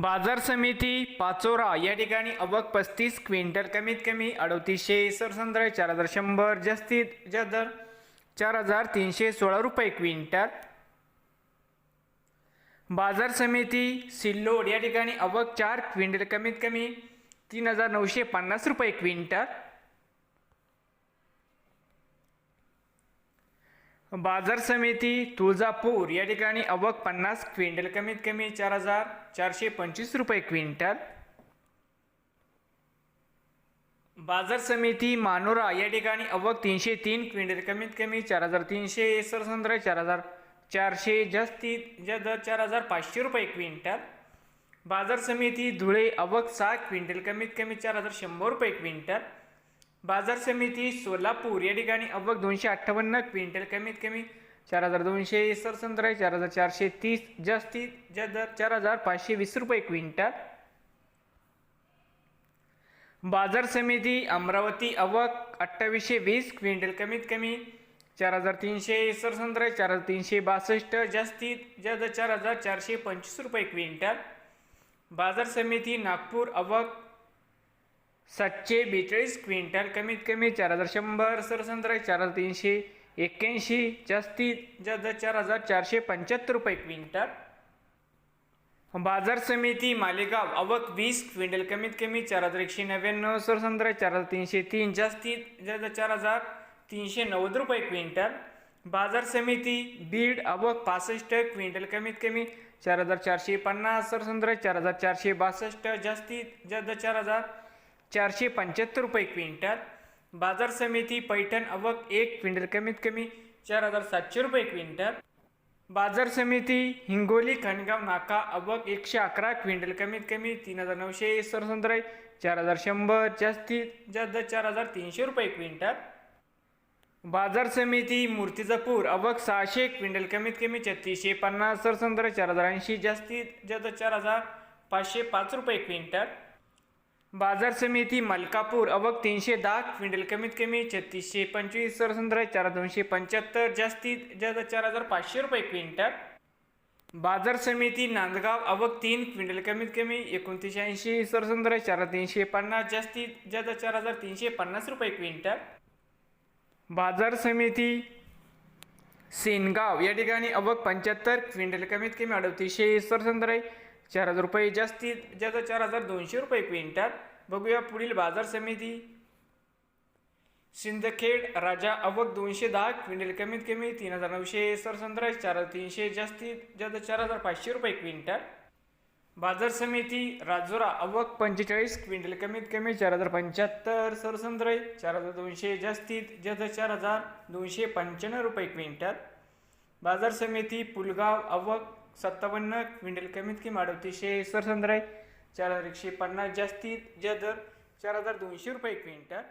बाजार समिती पाचोरा या ठिकाणी अवक पस्तीस क्विंटल कमीत कमी अडतीसशे सरसंद्र चार हजार शंभर जास्तीत जास्त दर चार हजार तीनशे सोळा रुपये क्विंटल. बाजार समिती सिल्लोड या ठिकाणी अवक चार क्विंटल कमीत कमी तीन हजार नऊशे पन्नास रुपये क्विंटल. बाजार समिती तुळजापूर या ठिकाणी अवक पन्नास क्विंटल कमीत कमी चार हजार चारशे पंचवीस रुपये क्विंटल. बाजार समिती मानोरा या ठिकाणी अवक तीनशे तीन क्विंटल कमीत कमी चार हजार तीनशे सरसंद्र चार हजार चारशे जास्तीत जास्त चार हजार पाचशे रुपये क्विंटल. बाजार समिती धुळे अवक सहा क्विंटल कमीत कमी चार हजार शंभर रुपये क्विंटल. बाजार समिती सोलापूर या ठिकाणी अवक दोनशे अठ्ठावन्न क्विंटल कमीत कमी चार हजार दोनशे सरसंत्र चार हजार चारशे तीस जास्तीत जास्त दर चार हजार पाचशे वीस रुपये क्विंटल. बाजार समिती अमरावती अवक अठ्ठावीसशे वीस क्विंटल कमीत कमी चार हजार तीनशे सरसंत्र चार हजार तीनशे बासष्ट जास्तीत जास्त चार हजार चारशे पंचवीस रुपये क्विंटल. बाजार समिती नागपूर अवक सातशे बेचाळीस क्विंटल कमीत कमी चार हजार शंभर सरसंत्र चार हजार तीनशे एक्क्याऐंशी जास्तीत जास्त चार हजार चारशे पंच्याहत्तर रुपये क्विंटल. बाजार समिती मालेगाव अवक वीस क्विंटल कमीत कमी चार हजार एकशे नव्याण्णव सरसंत्र चार हजार तीनशे तीन जास्तीत जास्त चार हजार तीनशे नव्वद रुपये क्विंटल. बाजार समिती बीड अवक पासष्ट क्विंटल कमीत कमी चार हजार चारशे पन्नास सरसंत्र चार हजार चारशे बासष्ट जास्तीत जास्त चार हजार चारशे पंच्याहत्तर रुपये क्विंटल. बाजार समिती पैठण अवक एक क्विंटल कमीत कमी चार हजार सातशे रुपये क्विंटल. बाजार समिती हिंगोली खणगाव नाका अवक एकशे अकरा क्विंटल कमीत कमी तीन हजार नऊशे सरसंत्र चार हजार शंभर जास्तीत जास्त चार हजार तीनशे रुपये क्विंटल. बाजार समिती मूर्तिजापूर अवक सहाशे क्विंटल कमीत कमी छत्तीसशे पन्नास सरसंत्र चार हजार ऐंशी जास्तीत जास्त चार हजार पाचशे पाच रुपये क्विंटल. बाजार समिती मलकापूर अवक तीनशे दहा क्विंटल कमीत कमी छत्तीसशे पंचवीस सरसंद्र चार दोनशे पंच्याहत्तर जास्तीत जास्त चार हजार पाचशे रुपये क्विंटल. बाजार समिती नांदगाव अवक तीन क्विंटल कमीत कमी एकोणतीसशे ऐंशी सरसंद्र चार तीनशे पन्नास जास्तीत जास्त चार हजार तीनशे पन्नास रुपये क्विंटल. बाजार समिती सेनगाव या ठिकाणी अवक पंच्याहत्तर क्विंटल कमीत कमी अडतीसशे सरसंत्र चार हजार रुपये जास्तीत जास्त चार हजार दोनशे रुपये क्विंटल. बघूया पुढील बाजार समिती. सिंदखेड राजा अवक दोनशे दहा क्विंटल कमीत कमी तीन हजार नऊशे सरसंत्र चार हजार तीनशे जास्तीत जास्त चार हजार पाचशे रुपये क्विंटल. बाजार समिती राजोरा अवक पंचेचाळीस क्विंटल कमीत कमी चार हजार पंच्याहत्तर सरसंत्र चार हजार दोनशे जास्तीत जास्त चार हजार दोनशे पंच्याण्णव रुपये क्विंटल. बाजार समिती पुलगाव अवक सत्तावन्न क्विंटल कमीत कमी अडतीसशे सरसंद्राय चार हजार एकशे पन्नास जास्तीत जास्त दर चार हजार दोनशे रुपये क्विंटल.